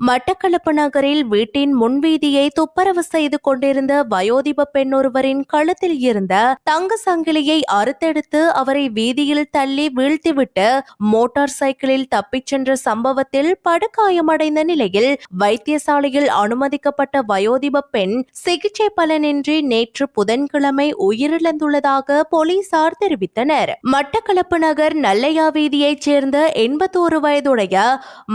மட்டக்களப்பு நகரில் வீட்டின் முன்வீதியை துப்பரவு செய்து கொண்டிருந்த வயோதிப பெண் ஒருவரின் கழுத்தில் இருந்த தங்க சங்கிலியை அறுத்தெடுத்து அவரை வீதியில் தள்ளி வீழ்த்திவிட்டு மோட்டார் சைக்கிளில் தப்பிச் சென்ற சம்பவத்தில் படுகாயமடைந்த நிலையில் வைத்தியசாலையில் அனுமதிக்கப்பட்ட வயோதிப பெண் சிகிச்சை பலனின்றி நேற்று புதன்கிழமை உயிரிழந்துள்ளதாக போலீசார் தெரிவித்தனர். மட்டக்களப்பு நகர் நல்லையா வீதியைச் சேர்ந்த எண்பத்தோரு வயதுடைய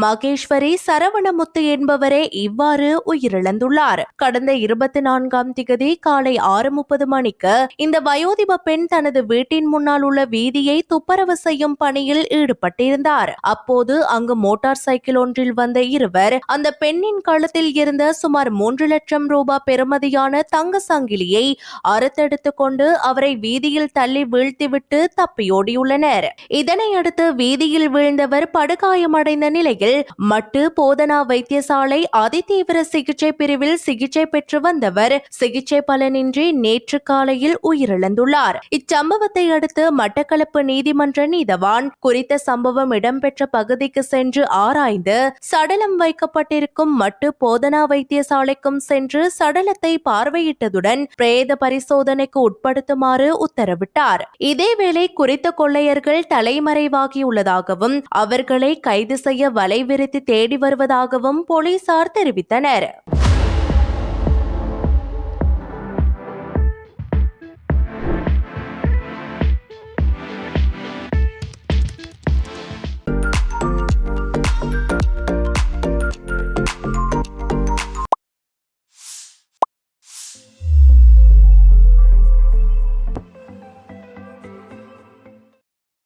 மகேஸ்வரி சரவணமுத்து முத்து என்பவரே இவ்வாறு உயிரிழந்துள்ளார். கடந்த இருபத்தி நான்காம் திகதி காலை ஆறு முப்பது மணிக்கு இந்த வயோதிப பெண் தனது வீட்டின் முன்னால் உள்ள வீதியை துப்பரவு செய்யும் பணியில் ஈடுபட்டிருந்தார். அப்போது அங்கு மோட்டார் சைக்கிள் ஒன்றில் வந்த இருவர் அந்த பெண்ணின் கழுத்தில் இருந்த சுமார் மூன்று லட்சம் ரூபாய் பெறுமதியான தங்க சங்கிலியை அறுத்தெடுத்துக் கொண்டு அவரை வீதியில் தள்ளி வீழ்த்திவிட்டு தப்பியோடியுள்ளனர். இதனையடுத்து வீதியில் வீழ்ந்தவர் படுகாயமடைந்த நிலையில் மட்டு போதனா வைத்தியசாலை அதிதீவிர சிகிச்சை பிரிவில் சிகிச்சை பெற்று வந்தவர் சிகிச்சை பலனின்றி நேற்று காலையில் உயிரிழந்துள்ளார். இச்சம்பவத்தை அடுத்து மட்டக்களப்பு நீதிமன்ற நீதவான் குறித்த சம்பவம் இடம்பெற்ற பகுதிக்கு சென்று ஆராய்ந்து சடலம் வைக்கப்பட்டிருக்கும் மட்டு போதனா வைத்தியசாலைக்கும் சென்று சடலத்தை பார்வையிட்டதுடன் பிரேத பரிசோதனைக்கு உட்படுத்துமாறு உத்தரவிட்டார். இதேவேளை குறித்த கொள்ளையர்கள் தலைமறைவாகியுள்ளதாகவும் அவர்களை கைது செய்ய வலைவிரித்து தேடி வருவதாகவும் போலீசார் தெரிவித்தனர்.